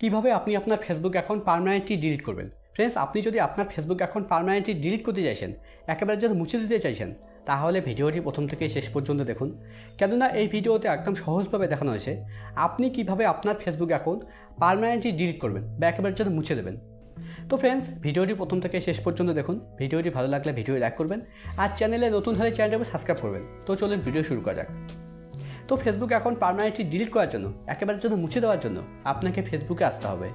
কীভাবে আপনি আপনার ফেসবুক অ্যাকাউন্ট পারমানেন্টলি ডিলিট করবেন? ফ্রেন্ডস আপনি যদি আপনার ফেসবুক অ্যাকাউন্ট পারমানেন্টলি ডিলিট করতে চাইছেন, একেবারে যদি মুছে দিতে চাইছেন, তাহলে ভিডিওটি প্রথম থেকে শেষ পর্যন্ত দেখুন। কেননা এই ভিডিওতে একদম সহজভাবে দেখানো হয়েছে, আপনি কীভাবে আপনার ফেসবুক অ্যাকাউন্ট পারমানেন্টলি ডিলিট করবেন বা একেবারে জন্য মুছে দেবেন। তো ফ্রেন্ডস ভিডিওটি প্রথম থেকে শেষ পর্যন্ত দেখুন। ভিডিওটি ভালো লাগলে ভিডিও লাইক করবেন আর চ্যানেলে নতুন হলে চ্যানেলটাকে সাবস্ক্রাইব করবেন। তো চলুন ভিডিও শুরু করা যাক। তো ফেসবুক অ্যাকাউন্ট পারমানেন্টলি ডিলিট করার জন্য একেবারে জন্য মুছে দেওয়ার জন্য আপনাকে ফেসবুকে আসতে হবে।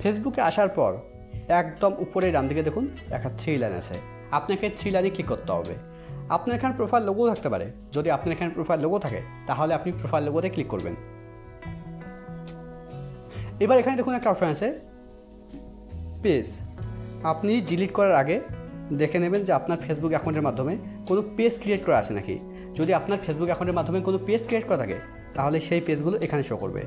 ফেসবুকে আসার পর একদম উপরে ডান দিকে দেখুন একটা থ্রি লাইন আছে। আপনাকে থ্রি লাইনে ক্লিক করতে হবে। আপনার এখানে প্রোফাইল লোগো থাকতে পারে। যদি আপনার এখানে প্রোফাইল লোগো থাকে, তাহলে আপনি প্রোফাইল লোগোতে ক্লিক করবেন। এবার এখানে দেখুন একটা অপশন আছে। পেজ আপনি ডিলিট করার আগে দেখে নেবেন যে আপনার ফেসবুক অ্যাকাউন্টের মাধ্যমে কোনো পেজ ক্রিয়েট করা আছে নাকি। যদি আপনার ফেসবুক অ্যাকাউন্টের মাধ্যমে কোনো পেজ ক্রিয়েট করা থাকে, তাহলে সেই পেজগুলো এখানে শো করবে।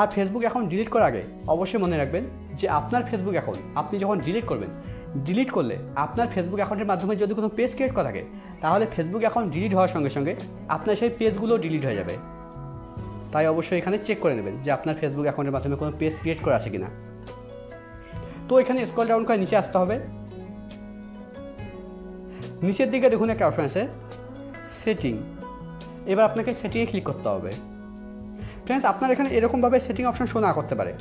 আর ফেসবুক অ্যাকাউন্ট ডিলিট করার আগে অবশ্যই মনে রাখবেন যে আপনার ফেসবুক অ্যাকাউন্ট আপনি যখন ডিলিট করবেন ডিলিট করলে আপনার ফেসবুক অ্যাকাউন্টের মাধ্যমে যদি কোনো পেজ ক্রিয়েট করা থাকে, তাহলে ফেসবুক অ্যাকাউন্ট ডিলিট হওয়ার সঙ্গে সঙ্গে আপনার সেই পেজগুলো ডিলিট হয়ে যাবে। তাই অবশ্যই এখানে চেক করে নেবেন যে আপনার ফেসবুক অ্যাকাউন্টের মাধ্যমে কোনো পেজ ক্রিয়েট করা আছে কিনা। তো এখানে স্ক্রল ডাউন করে নিচে আসতে হবে। নিচের দিকে দেখুন একটা অপশন আছে সেটিং এবার আপনাকে সেটিংয়ে ক্লিক করতে হবে। ফ্রেন্ডস আপনার এখানে এরকমভাবে সেটিং অপশন শো না করতে পারে।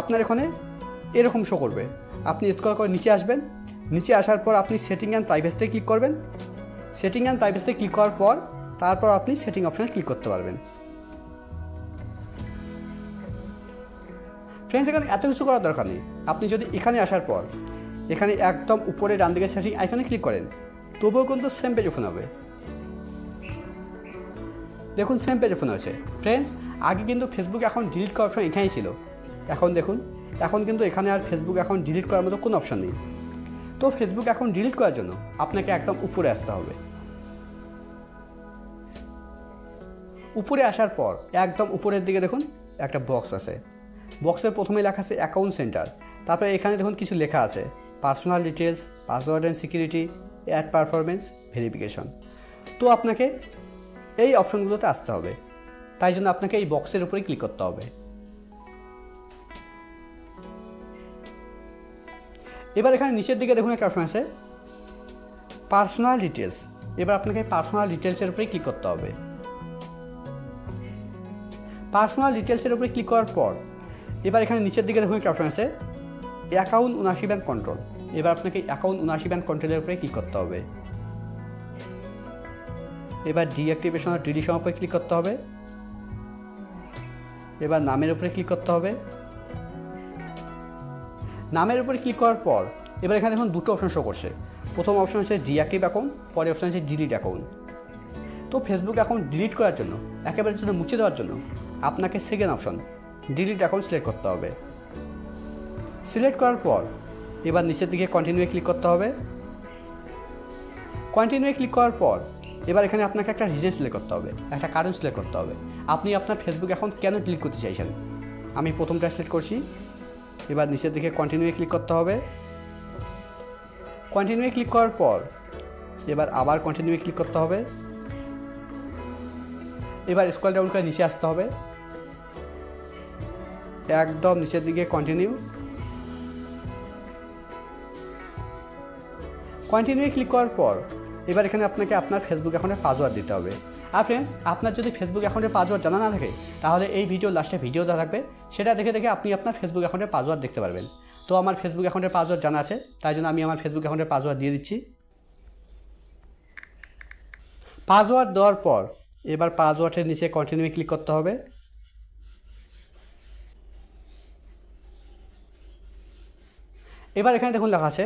আপনার এখানে এরকম শো করবে। আপনি স্ক্রল করে নিচে আসবেন। নিচে আসার পর আপনি সেটিং অ্যান্ড প্রাইভেসিতে ক্লিক করবেন। সেটিং অ্যান্ড প্রাইভেসিতে ক্লিক করার পর তারপর আপনি সেটিং অপশানে ক্লিক করতে পারবেন। ফ্রেন্ডস এখানে এত কিছু করার দরকার নেই। আপনি যদি এখানে আসার পর, এখানে একদম উপরে ডান দিকে সেটিং এখানে ক্লিক করেন, তবুও কিন্তু সেম পেজ ওপেন হবে। দেখুন সেম পেজ ওপেন হয়েছে ফ্রেন্ডস আগে কিন্তু ফেসবুক এখন ডিলিট করার অপশন এখানেই ছিল। এখন দেখুন, এখন কিন্তু এখানে আর ফেসবুক এখন ডিলিট করার মতো কোনো অপশন নেই। তো ফেসবুক এখন ডিলিট করার জন্য আপনাকে একদম উপরে আসতে হবে। উপরে আসার পর একদম উপরের দিকে দেখুন, একটা বক্স আছে। বক্সের প্রথমে লেখা আছে অ্যাকাউন্ট সেন্টার তারপরে এখানে দেখুন কিছু লেখা আছে। Personal details password and security ad performance verification তো আপনাকে এই অপশনগুলোতে আসতে হবে। তাই জন্য আপনাকে এই বক্সের উপরে ক্লিক করতে হবে। এবার এখানে নিচের দিকে দেখুন একটা অপশন আছে। পার্সোনাল ডিটেলস এবার আপনাকে পার্সোনাল ডিটেলসের উপরে ক্লিক করতে হবে। পার্সোনাল ডিটেলসের উপরে ক্লিক করার পর, এবার এখানে নিচের দিকে দেখুন একটা অপশন আছে। অ্যাকাউন্ট উনাশি ব্যান্ড কন্ট্রোল। এবার আপনাকে অ্যাকাউন্ট উনাশি ব্যান্ড কন্ট্রোলের উপরে ক্লিক করতে হবে। এবার ডিঅ্যাক্টিভেশন আর ডিলিশন উপরে ক্লিক করতে হবে। এবার নামের উপরে ক্লিক করতে হবে। নামের উপরে ক্লিক করার পর, এবার এখানে দেখুন দুটো অপশন শো করছে। প্রথম অপশন হচ্ছে ডিঅ্যাক্টিভ অ্যাকাউন্ট পরে অপশন হচ্ছে ডিলিট অ্যাকাউন্ট তো ফেসবুক অ্যাকাউন্ট ডিলিট করার জন্য, একেবারে জন্য মুছে দেওয়ার জন্য, আপনাকে second option delete account select করতে হবে। সিলেক্ট করার পর, এবার নিচের দিকে কন্টিনিউয়ে ক্লিক করতে হবে। কন্টিনিউয়ে ক্লিক করার পর এবার এখানে আপনাকে একটা রিজন সিলেক্ট করতে হবে, একটা কারণ সিলেক্ট করতে হবে। আপনি আপনার ফেসবুক অ্যাকাউন্ট কেন ডিলিট করতে চাইছেন? আমি প্রথমটা সিলেক্ট করছি, এবার নিচের দিকে কন্টিনিউয়ে ক্লিক করতে হবে। কন্টিনিউয়ে ক্লিক করার পর, এবার আবার কন্টিনিউয়ে ক্লিক করতে হবে। এবার স্কল ডাউন করে নিচে আসতে হবে। একদম নিচের দিকে কন্টিনিউ কন্টিনিউ ক্লিক করার পর এবার এখানে আপনাকে আপনার ফেসবুক অ্যাকাউন্টের পাসওয়ার্ড দিতে হবে। আর ফ্রেন্ডস আপনার যদি ফেসবুক অ্যাকাউন্টের পাসওয়ার্ড জানা না থাকে, তাহলে এই ভিডিও লাস্টে ভিডিও দেওয়া থাকবে। সেটা দেখে দেখে আপনি আপনার ফেসবুক অ্যাকাউন্টের পাসওয়ার্ড দেখতে পারবেন। তো আমার ফেসবুক অ্যাকাউন্টের পাসওয়ার্ড জানা আছে, তাই জন্য আমি আমার ফেসবুক অ্যাকাউন্টের পাসওয়ার্ড দিয়ে দিচ্ছি। পাসওয়ার্ড দেওয়ার পর এবার পাসওয়ার্ডের নিচে কন্টিনিউ ক্লিক করতে হবে। এবার এখানে দেখুন লেখা আছে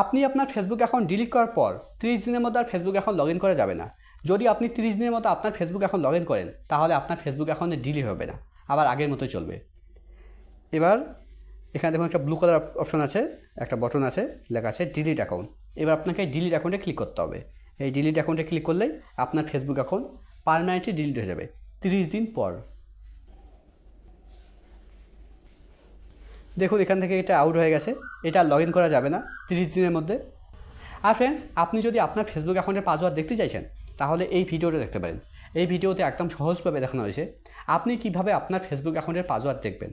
আপনি আপনার ফেসবুক অ্যাকাউন্ট ডিলিট করার পর তিরিশ দিনের মধ্যে আর ফেসবুক অ্যাকাউন্ট লগ ইন করা যাবে না। যদি আপনি তিরিশ দিনের মতো আপনার ফেসবুক অ্যাকাউন্ট লগ ইন করেন, তাহলে আপনার ফেসবুক অ্যাকাউন্টে ডিলিট হবে না। আবার আগের মতোই চলবে। এবার এখানে দেখুন একটা ব্লু কালার অপশন আছে, একটা বটন আছে, লেখা আছে ডিলিট অ্যাকাউন্ট এবার আপনাকে ডিলিট অ্যাকাউন্টে ক্লিক করতে হবে। এই ডিলিট অ্যাকাউন্টে ক্লিক করলেই আপনার ফেসবুক অ্যাকাউন্ট পারমানেন্টলি ডিলিট হয়ে যাবে। তিরিশ দিন পর। দেখুন, এখান থেকে এটা আউট হয়ে গেছে। এটা লগ ইন করা যাবে না, তিরিশ দিনের মধ্যে। আর ফ্রেন্ডস আপনি যদি আপনার ফেসবুক অ্যাকাউন্টের পাসওয়ার্ড দেখতে চাইছেন, তাহলে এই ভিডিওটা দেখতে পারেন। এই ভিডিওতে একদম সহজভাবে দেখানো হয়েছে। আপনি কীভাবে আপনার ফেসবুক অ্যাকাউন্টের পাসওয়ার্ড দেখবেন?